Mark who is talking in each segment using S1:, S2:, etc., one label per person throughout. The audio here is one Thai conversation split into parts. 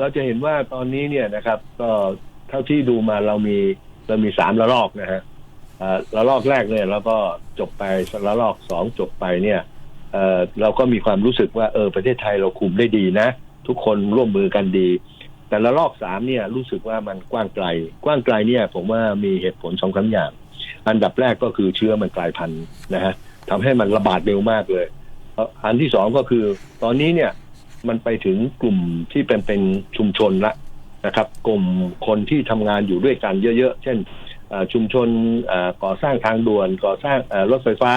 S1: เราจะเห็นว่าตอนนี้เนี่ยนะครับ ก็เท่าที่ดูมาเรามีเรามีสามระลอกนะฮะระลอกแรกเนี่ยเราก็จบไประลอกสองจบไปเนี่ยเราก็มีความรู้สึกว่าเออประเทศไทยเราคุมได้ดีนะ ทุกคนร่วมมือกันดี แต่ละลอกสามเนี่ยรู้สึกว่ามันกว้างไกล กว้างไกลเนี่ย ผมว่ามีเหตุผลสองสามอย่าง อันดับแรกก็คือเชื้อมันกลายพันธุ์นะฮะทำให้มันระบาดเร็วมากเลย อันที่สองก็คือตอนนี้เนี่ย มันไปถึงกลุ่มที่เป็นเป็นชุมชนละนะครับ กลุ่มคนที่ทำงานอยู่ด้วยกันเยอะ ๆ เช่นชุมชนก่อสร้างทางด่วนก่อสร้างรถไฟฟ้า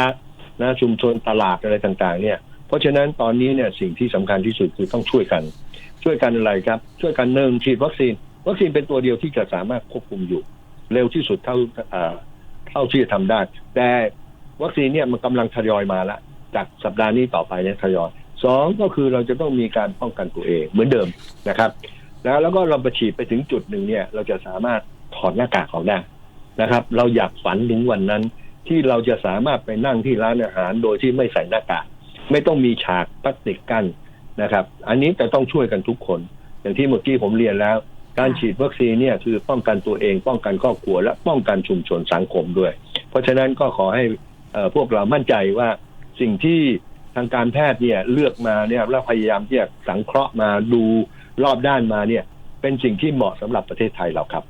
S1: นะชุมชนตลาดอะไรต่างๆ เนี่ย เพราะฉะนั้นตอนนี้เนี่ยสิ่งที่สำคัญที่สุดคือต้องช่วยกัน ช่วยกันอะไรครับ ช่วยกันหนึ่งฉีดวัคซีน วัคซีนเป็นตัวเดียวที่จะสามารถควบคุมอยู่ เร็วที่สุดเท่าเท่าที่จะทำได้ แต่วัคซีนเนี่ยมันกำลังทยอยมาล้วจากสัปดาห์นี้ต่อไปเนี่ยทยอย สองก็คือเราจะต้องมีการป้องกันตัวเองเหมือนเดิมนะครับแล้วแล้วก็เราไปฉีดไปถึงจุดหนึ่งเนี่ย เราจะสามารถถอดหน้ากากออกได้นะครับ เราอยากฝันถึงวันนั้น ที่เราจะสามารถไปนั่งที่ร้านอาหารโดยที่ไม่ใส่หน้ากากไม่ต้องมีฉากพลาสติกกั้นนะครับ อันนี้จะต้องช่วยกันทุกคน อย่างที่เมื่อกี้ผมเรียนแล้ว การฉีดวัคซีนเนี่ยคือป้องกันตัวเอง ป้องกันครอบครัวและป้องกันชุมชนสังคมด้วย เพราะฉะนั้นก็ขอให้พวกเรามั่นใจว่าสิ่งที่ ทางการแพทย์เนี่ยเลือกมาเนี่ยแล้วพยายามที่จะสังเคราะห์มาดูรอบด้านมาเนี่ยเป็นสิ่งที่เหมาะสำหรับประเทศไทยเราครับ